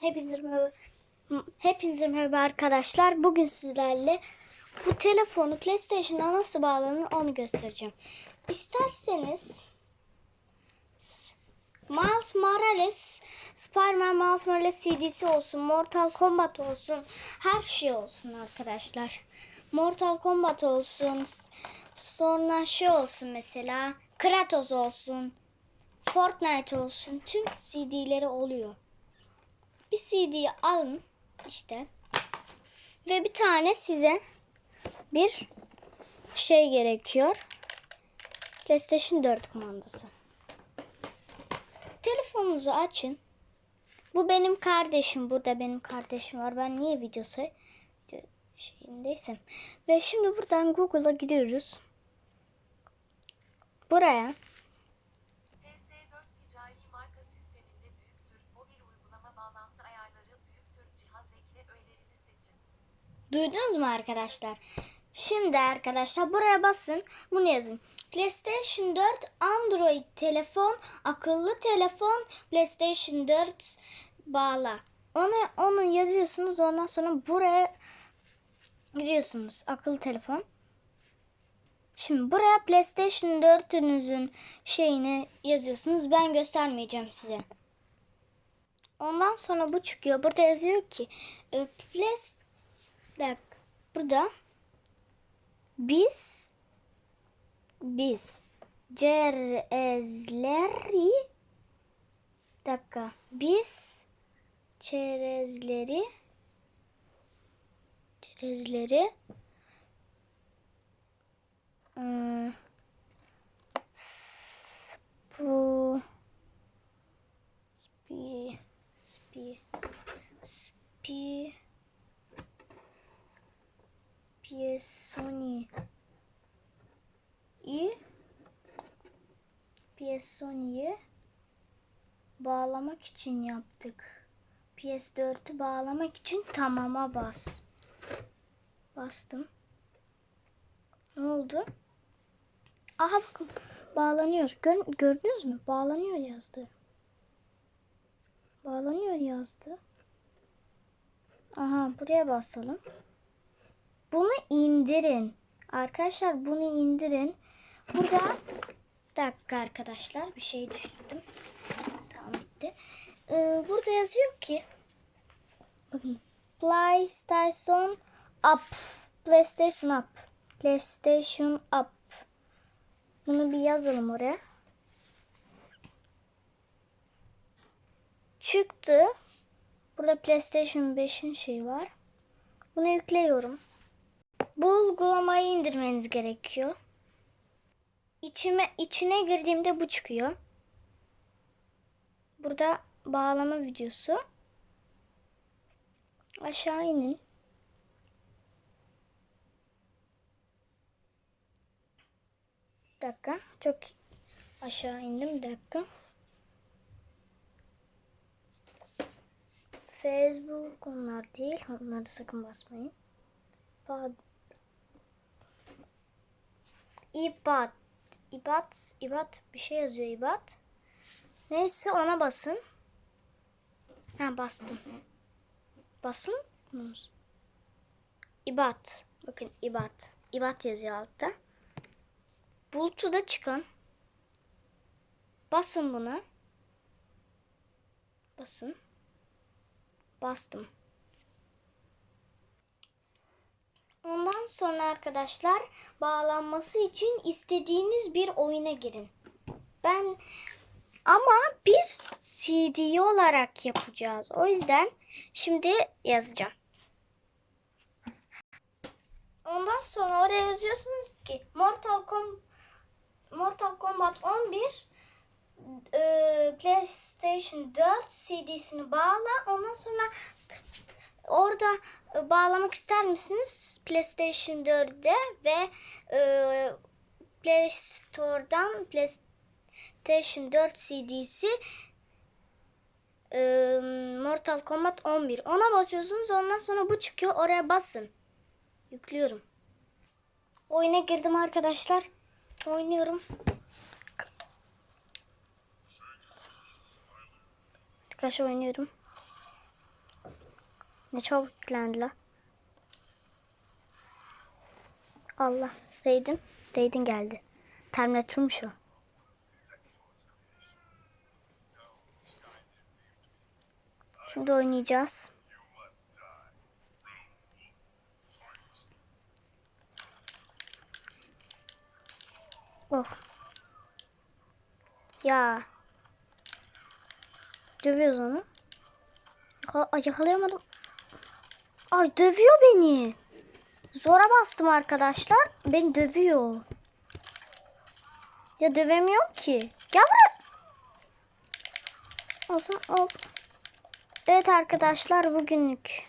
Hepinize merhaba. Hepinize merhaba arkadaşlar. Bugün sizlerle bu telefonu PlayStation'a nasıl bağlanır onu göstereceğim. İsterseniz Miles Morales, Spider-Man Miles Morales CD'si olsun, Mortal Kombat olsun, her şey olsun arkadaşlar. Mortal Kombat olsun, sonra şey olsun mesela, Kratos olsun, Fortnite olsun, tüm CD'leri oluyor bir CD'yi alın işte ve bir tane size bir şey gerekiyor. PlayStation 4 kumandası. Telefonunuzu açın. Bu benim kardeşim. Burada benim kardeşim var. Ben niye videosu video şeyindeysem. Ve şimdi buradan Google'a gidiyoruz. Buraya Duydunuz mu arkadaşlar? Şimdi arkadaşlar buraya basın. Bunu yazın. PlayStation 4 Android telefon, akıllı telefon, PlayStation 4 bağla. Onu onu yazıyorsunuz. Ondan sonra buraya giriyorsunuz. Akıllı telefon. Şimdi buraya PlayStation 4'ünüzün şeyini yazıyorsunuz. Ben göstermeyeceğim size. Ondan sonra bu çıkıyor. Burada yazıyor ki e, Bak burada biz biz. Cerezleri dakika. Biz çerezleri çerezleri ıı, spu spi spi spi Piesoni i Piesoni'yi bağlamak için yaptık. PS4'ü bağlamak için tamama bas. Bastım. Ne oldu? Aha bakın bağlanıyor. Gör, gördünüz mü? Bağlanıyor yazdı. Bağlanıyor yazdı. Aha buraya basalım. Bunu indirin. Arkadaşlar bunu indirin. Burada dakika arkadaşlar bir şey düşürdüm. Tamam bitti. Ee, burada yazıyor ki PlayStation Up. PlayStation Up. PlayStation Up. Bunu bir yazalım oraya. Çıktı. Burada PlayStation 5'in şeyi var. Bunu yüklüyorum. Bu uygulamayı indirmeniz gerekiyor. İçime, içine girdiğimde bu çıkıyor. Burada bağlama videosu. Aşağı inin. Bir dakika. Çok aşağı indim. Bir dakika. Facebook onlar değil. Onları sakın basmayın. Bad İbat. İbat. İbat. Bir şey yazıyor İbat. Neyse ona basın. Ha bastım. Basın. İbat. Bakın İbat. İbat yazıyor altta. Bulutuda çıkın. Basın buna. Basın. Bastım. Ondan sonra arkadaşlar bağlanması için istediğiniz bir oyuna girin. Ben ama biz CD olarak yapacağız. O yüzden şimdi yazacağım. Ondan sonra oraya yazıyorsunuz ki Mortal Kom Mortal Kombat 11 e, PlayStation 4 CD'sini bağla. Ondan sonra orada e, bağlamak ister misiniz? PlayStation 4'de ve e, Play Store'dan PlayStation 4 CD'si e, Mortal Kombat 11. Ona basıyorsunuz. Ondan sonra bu çıkıyor. Oraya basın. Yüklüyorum. Oyuna girdim arkadaşlar. Oynuyorum. Kaç oynuyorum. Ne çabuk yüklendi la. Allah. Raiden. Raiden geldi. Terminator'muş o. Şimdi oynayacağız. Oh. Ya. Dövüyoruz onu. Yaka- Ay, yakalayamadım. Ay dövüyor beni. Zora bastım arkadaşlar. Beni dövüyor. Ya dövemiyorum ki. Gel buraya. O zaman hop. Evet arkadaşlar bugünlük